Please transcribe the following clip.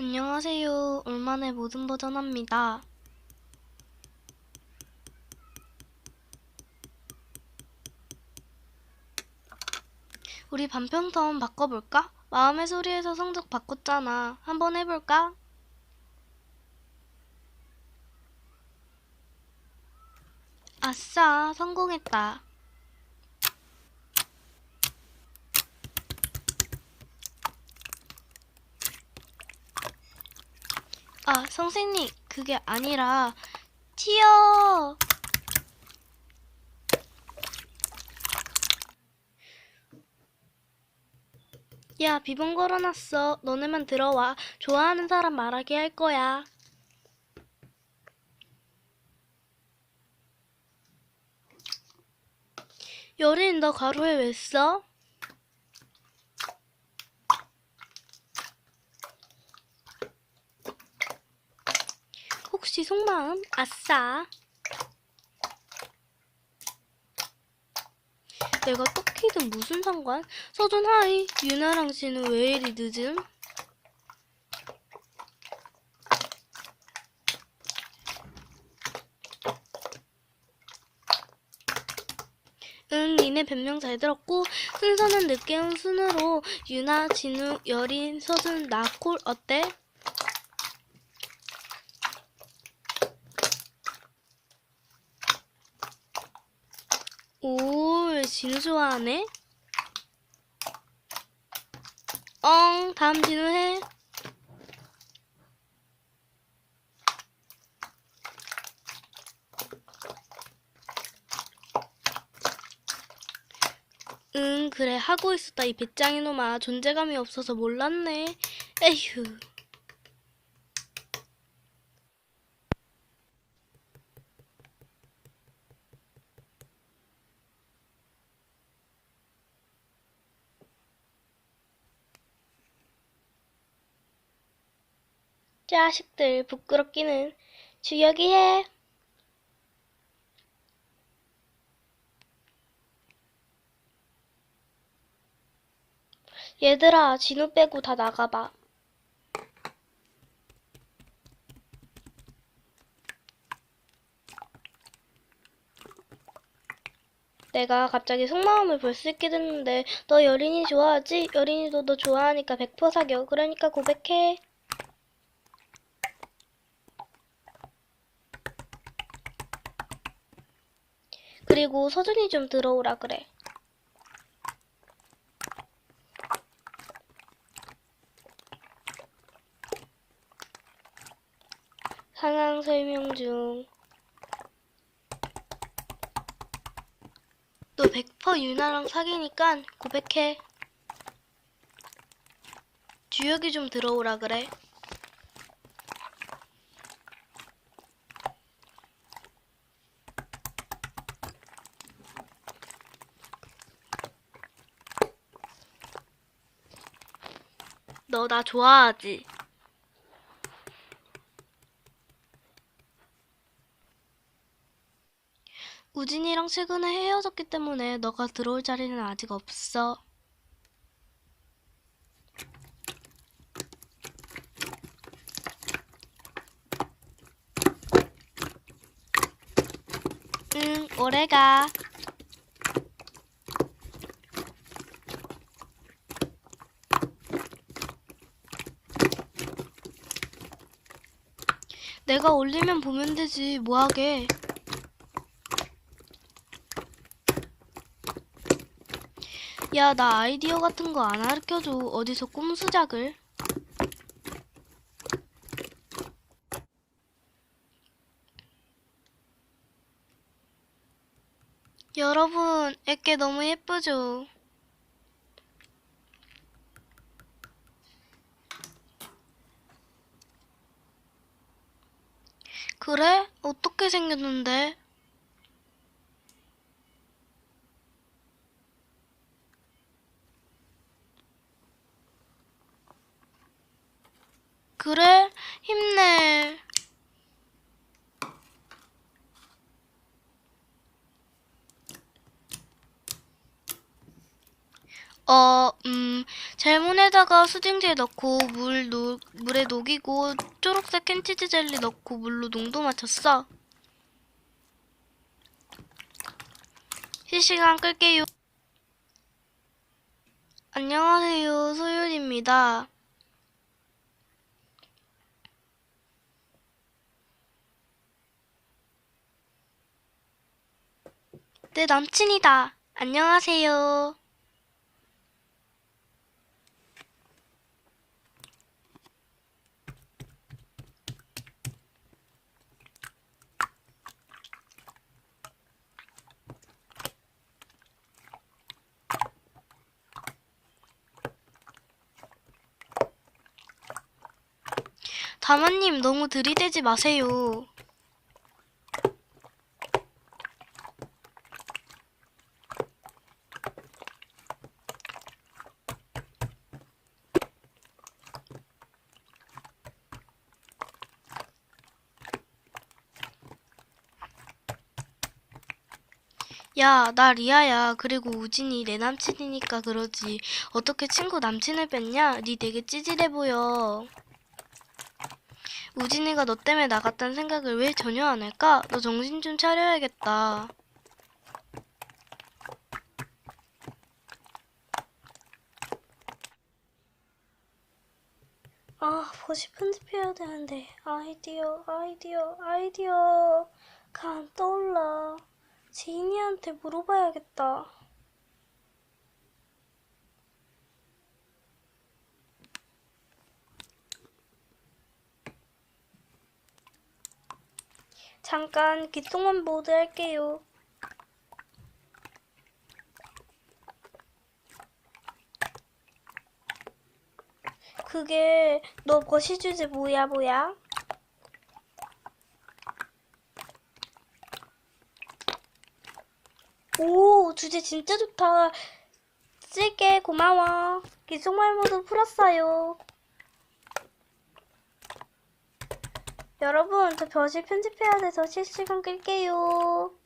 안녕하세요. 올만의 모든 버전합니다. 우리 반평선 바꿔볼까? 마음의 소리에서 성적 바꿨잖아. 한번 해볼까? 아싸, 성공했다. 아, 선생님, 그게 아니라, 튀어! 야, 비번 걸어놨어. 너네만 들어와. 좋아하는 사람 말하게 할 거야. 여린, 너 가로에 왜 써? 혹시 속마음? 아싸. 내가 똑키든 무슨 상관? 서준 하이. 유나랑 씨는 왜 이리 늦음? 응, 니네 변명 잘 들었고 순서는 늦게 온 순으로 유나, 진우, 여린, 서준, 나, 콜 어때? 오, 진우 좋아하네? 엉, 다음 진우 해. 응, 그래, 하고 있었다. 이 배짱이 놈아. 존재감이 없어서 몰랐네. 에휴. 자식들, 부끄럽기는. 주혁이 해. 얘들아, 진우 빼고 다 나가봐. 내가 갑자기 속마음을 볼 수 있게 됐는데 너 여린이 좋아하지? 여린이도 너 좋아하니까 100% 사겨. 그러니까 고백해. 그리고 서준이 좀 들어오라 그래. 상황 설명 중. 너 100% 유나랑 사귀니까 고백해. 주혁이 좀 들어오라 그래. 너 나 좋아하지? 우진이랑 최근에 헤어졌기 때문에 너가 들어올 자리는 아직 없어. 응, 오래 가. 내가 올리면 보면 되지, 뭐하게. 야, 나 아이디어 같은 거 안 가르쳐줘. 어디서 꼼수작을. 여러분, 애께 너무 예쁘죠? 그래? 어떻게 생겼는데? 그래? 힘내. 어, 음, 젤몬에다가 수딩젤 넣고 물 녹, 물에 녹이고 초록색 캔치즈 젤리 넣고 물로 농도 맞췄어. 실시간 끌게요. 안녕하세요. 소율입니다. 내 남친이다. 안녕하세요. 다마님 너무 들이대지 마세요. 야, 나 리아야. 그리고 우진이 내 남친이니까 그러지. 어떻게 친구 남친을 뺐냐? 니 되게 찌질해 보여. 우진이가 너 때문에 나갔다는 생각을 왜 전혀 안 할까? 너 정신 좀 차려야겠다. 아, 버시 편집해야 되는데. 아이디어, 아이디어, 아이디어 가 안 떠올라. 지인이한테 물어봐야겠다. 잠깐 기통원 모드 할게요. 그게 너 거시 주제 뭐야 뭐야? 오 주제 진짜 좋다. 쓸게 고마워. 기속말 모드 풀었어요. 여러분, 저 벼실 편집해야 돼서 실시간 끌게요.